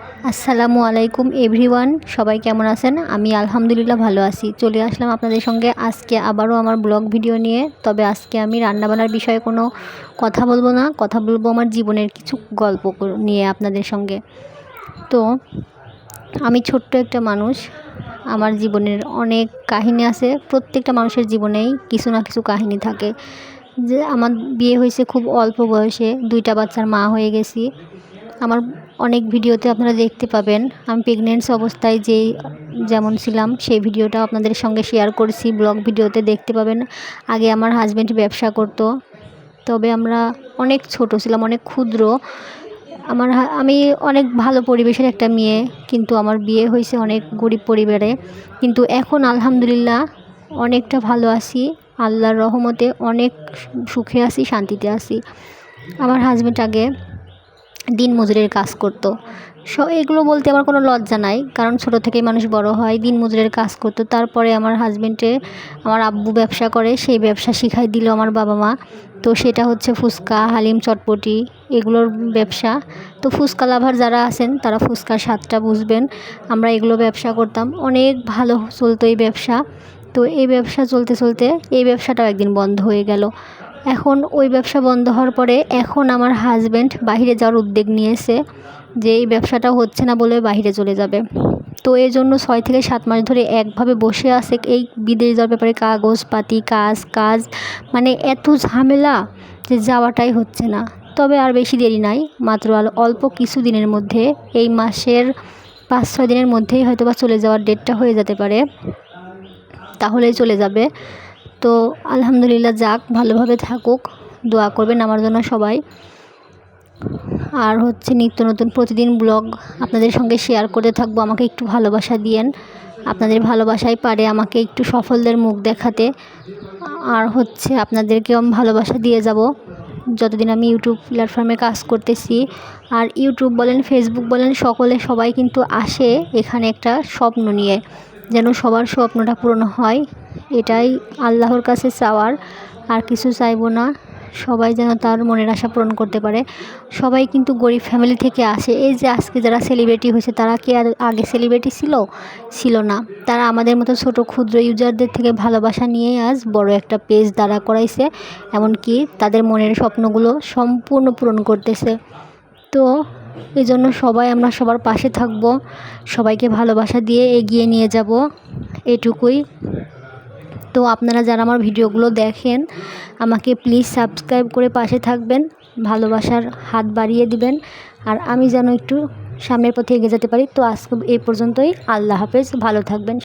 আসসালামু আলাইকুম এভরিওয়ান, সবাই কেমন আছেন? আমি আলহামদুলিল্লাহ ভালো আছি। চলে আসলাম আপনাদের সঙ্গে আজকে আবারও আমার ব্লগ ভিডিও নিয়ে। তবে আজকে আমি রান্নাবান্নার বিষয়ে কোনো কথা বলব না, কথা বলব আমার জীবনের কিছু গল্প নিয়ে আপনাদের সঙ্গে। তো, আমি ছোট্ট একটা মানুষ, আমার জীবনের অনেক কাহিনী আছে, প্রত্যেকটা মানুষের জীবনেই কিছু না কিছু কাহিনী থাকে। যে আমার বিয়ে হয়েছে খুব অল্প বয়সে, দুইটা বাচ্চার মা হয়ে গেছি। আমার অনেক ভিডিওতে আপনারা দেখতে পাবেন। আমি প্রেগনেন্সি অবস্থায় যেই, যেমন ছিলাম, সেই ভিডিওটা আপনাদের সঙ্গে শেয়ার করেছি। ব্লগ ভিডিওতে দেখতে পাবেন। আগে আমার হাজব্যান্ড ব্যবসা করতো। তবে আমরা অনেক ছোট ছিলাম, অনেক ক্ষুদ্র। আমার আমি অনেক ভালো পরিবেশের একটা মেয়ে, কিন্তু আমার বিয়ে হয়েছে অনেক গরিব পরিবারে। কিন্তু এখন আলহামদুলিল্লাহ অনেকটা ভালো আছি। আল্লাহর রহমতে অনেক সুখে আছি, শান্তিতে আছি। আমার হাজব্যান্ড আগে দিন মজুরের কাজ করতো। স, এগুলো বলতে আমার কোনো লজ্জা নাই, কারণ ছোটো থেকেই মানুষ বড় হয়, দিন মজুরের কাজ করতো। তারপরে আমার হাজব্যান্ডে আমার আব্বু ব্যবসা করে, সেই ব্যবসা শিখাই দিল আমার বাবা মা। তো সেটা হচ্ছে ফুচকা, হালিম চটপটি, এগুলোর ব্যবসা। তো ফুচকা লাভার যারা আছেন, তারা ফুচকার স্বাদটা বুঝবেন। আমরা এগুলো ব্যবসা করতাম। অনেক ভালো চলতো এই ব্যবসা। তো এই ব্যবসা চলতে চলতে এই ব্যবসাটাও একদিন বন্ধ হয়ে গেল। এখন ওই ব্যবসা বন্ধ হওয়ার পরে এখন আমার হাজব্যান্ড বাইরে যাওয়ার উদ্যোগ নিয়েছে যে এই ব্যবসাটা হচ্ছে না বলে বাইরে চলে যাবে। তো এই জন্য ছয় থেকে সাত মাস ধরে একভাবে বসে আছে এই বিদেশ যাওয়ার ব্যাপারে কাগজপাতি, কাজ কাজ মানে এত ঝামেলা যে যাওয়াটাই হচ্ছে না। তবে আর বেশি দেরি নাই, মাত্র আর অল্প কিছু দিনের মধ্যে, এই মাসের পাঁচ, ছয় দিনের মধ্যেই হয়তো বা চলে যাওয়ার ডেটটা হয়ে যেতে পারে। তাহলেই চলে যাবে। তো আলহামদুলিল্লাহ যাক, ভালোভাবে থাকুক। দোয়া করবেন আমার জন্য সবাই। আর হচ্ছে নিত্য নতুন প্রতিদিন ব্লগ আপনাদের সঙ্গে শেয়ার করতে থাকব। আমাকে একটু ভালোবাসা দিয়েন। আপনাদের ভালোবাসাই পারে আমাকে একটু সফলদের মুখ দেখাতে। আর হচ্ছে আপনাদেরকেও আমি ভালোবাসা দিয়ে যাব। যতদিন আমি ইউটিউব প্ল্যাটফর্মে কাজ করতেছি। আর ইউটিউব বলেন, ফেসবুক বলেন, সকলে সবাই কিন্তু আসে এখানে একটা স্বপ্ন নিয়ে। যেন সবার স্বপ্নটা পূরণ হয়। এটাই আল্লাহর কাছে চাওয়ার, আর কিছু চাইব না। সবাই যেন তার মনের আশা পূরণ করতে পারে। সবাই কিন্তু গরিব ফ্যামিলি থেকে আসে। এই যে আজকে যারা সেলিব্রিটি হয়েছে, তারা কি আর আগে সেলিব্রিটি ছিল? ছিল না। তারা আমাদের মতো ছোট ক্ষুদ্র ইউজারদের থেকে ভালোবাসা নিয়েই আজ বড় একটা পেজ দাঁড়া করাইছে। এমনকি তাদের মনের স্বপ্নগুলো সম্পূর্ণ পূরণ করতেছে। তো এই জন্য সবাই আমরা সবার পাশে থাকব। সবাইকে ভালোবাসা দিয়ে এগিয়ে নিয়ে যাব। এটুকুই। তো আপনারা যারা আমার ভিডিওগুলো দেখেন, আমাকে প্লিজ সাবস্ক্রাইব করে পাশে থাকবেন, ভালোবাসার হাত বাড়িয়ে দিবেন, আর আমি যেন একটু সামনের পথে এগিয়ে যেতে পারি। তো আজকে এই পর্যন্তই, আল্লাহ হাফেজ, ভালো থাকবেন।